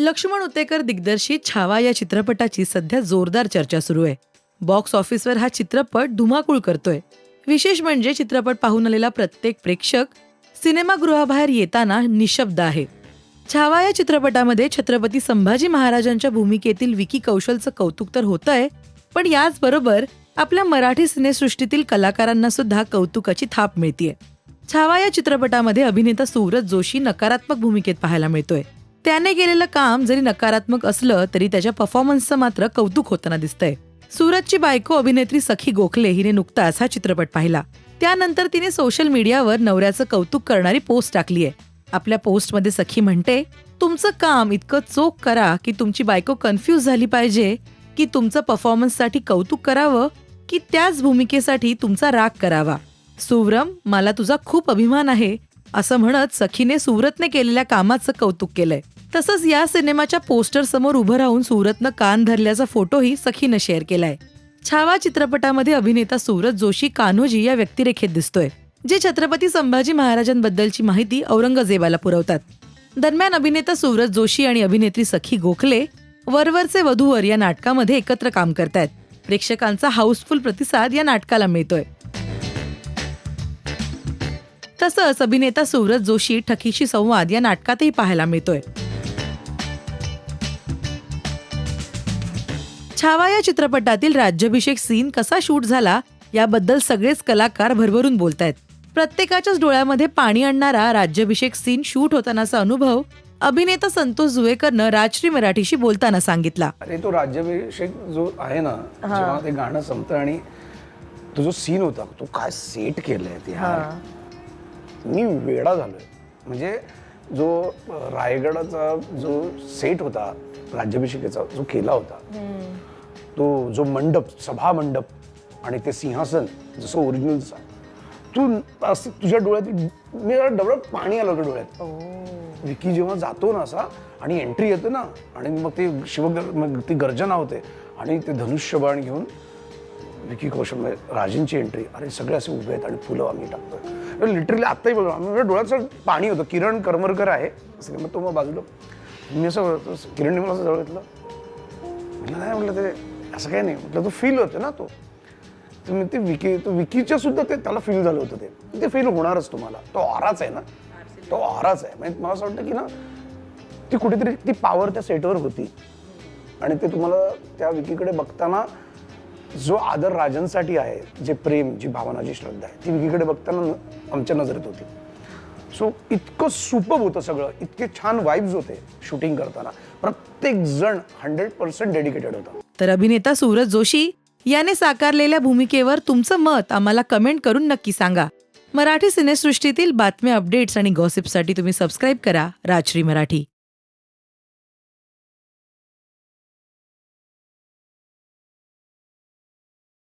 लक्ष्मण उतेकर दिग्दर्शित छावा या चित्रपटाची सध्या जोरदार चर्चा सुरू आहे. बॉक्स ऑफिसवर हा चित्रपट धुमाकूळ करतोय. विशेष म्हणजे चित्रपट पाहून आलेला प्रत्येक प्रेक्षक सिनेमागृहाबाहेर येताना निशब्द आहे. छावा या चित्रपटामध्ये छत्रपती संभाजी महाराजांच्या भूमिकेतील विकी कौशलचं कौतुक तर होतंय पण याचबरोबर आपल्या मराठी सिनेसृष्टीतील कलाकारांना सुद्धा कौतुकाची थाप मिळतीये. छावा या चित्रपटामध्ये अभिनेता सूरज जोशी नकारात्मक भूमिकेत पाहायला मिळतोय. त्याने केलेलं काम जरी नकारात्मक असलं तरी त्याच्या परफॉर्मन्सचं मात्र कौतुक होताना दिसतंय. सूरजची बायको अभिनेत्री सखी गोखले हिने नुकताच हा चित्रपट पाहिला. त्यानंतर तिने सोशल मीडियावर नवऱ्याचं कौतुक करणारी पोस्ट टाकली आहे आपल्या पोस्टमध्ये सखी म्हणते तुमचं काम इतकं चोख करा की तुमची बायको कन्फ्यूज झाली पाहिजे की तुमचं परफॉर्मन्ससाठी कौतुक करावं की त्याच भूमिकेसाठी तुमचा राग करावा. सुव्रम मला तुझा खूप अभिमान आहे असं म्हणत सखीने सुव्रतने केलेल्या कामाचं कौतुक केलंय. तसंच या सिनेमाच्या पोस्टर समोर उभं राहून सूरतनं कान धरल्याचा फोटोही सखीनं शेअर केलाय. छावा चित्रपटामध्ये अभिनेता सूरज जोशी कान्होजी या व्यक्तिरेखेत दिसतोय जे छत्रपती संभाजी महाराजांबद्दलची माहिती औरंगजेबाला पुरवतात. दरम्यान अभिनेता सूरज जोशी आणि अभिनेत्री सखी गोखले वरवरचे वधूवर या नाटकामध्ये एकत्र काम करतायत. प्रेक्षकांचा हाऊसफुल प्रतिसाद या नाटकाला मिळतोय. तसंच अभिनेता सूरज जोशी ठकीशी संवाद या नाटकातही पाहायला मिळतोय. छावा या चित्रपटातील राज्याभिषेक सीन कसा शूट झाला याबद्दल सगळेच कलाकार भरभरून बोलतायत. प्रत्येकाच्याच डोळ्यामध्ये पाणी आणणारा राज्याभिषेक सीन शूट होतानाचा अनुभव अभिनेता संतोष जुवेकरनं राजश्री मराठीशी बोलताना सांगितला. अरे तो राज्याभिषेक जो आहे ना जेव्हा ते गाणं संपतं आणि तो जो सीन होता तो काय सेट केलंय ते यार. मी वेडा झालोय. म्हणजे जो अं, रायगडाचा जो सेट होता राज्याभिषेकाचा जो केला होता तो जो मंडप सभा मंडप आणि ते सिंहासन जसं ओरिजिनलचा तू असं तुझ्या डोळ्यात मी डबडत पाणी आलं होतं डोळ्यात. विकी जेव्हा जातो ना असा आणि एंट्री येते ना आणि मग ते शिवगर मग ती गर्जना होते आणि ते धनुष्यबाण घेऊन विकी कौशल म्हणजे राजेंची एंट्री अरे सगळे असे उभे आहेत आणि फुलं आम्ही टाकतोय. लिटरली आत्ताही बघा आम्ही डोळ्याचं पाणी होतं. किरण करमरकर आहे. असं मग तो मग बाजूला. मी असं किरणने मला असं जवळ घेतलं. म्हटलं नाही म्हटलं ते असं काही नाही. म्हटलं तो फील होतं ना तो. तर मी ते विकी तो विकीच्या सुद्धा ते त्याला फील झालं होतं ते. ते फील होणारच तुम्हाला. तो आराच आहे ना. तो आराच आहे. म्हणजे मला असं वाटतं की ना ती कुठेतरी ती पॉवर त्या सेटवर होती. आणि ते तुम्हाला त्या विकीकडे बघताना जो आदर राजांसाठी आहे जे प्रेम जी भावना जी श्रद्धा आहे ती विकीकडे बघताना आमच्या नजरेत होती. सो इतकं सुपब होतं सगळं. इतके छान वाईब्स होते शूटिंग करताना. प्रत्येक जण हंड्रेड पर्सेंट डेडिकेटेड होता. तर अभिनेता सूरज जोशी याने साकारलेल्या भूमिकेवर तुमचं मत आम्हाला कमेंट करून नक्की सांगा. मराठी सिनेसृष्टीतील बातम्या अपडेट्स आणि गॉसिपसाठी तुम्ही सबस्क्राईब करा राजश्री मराठी.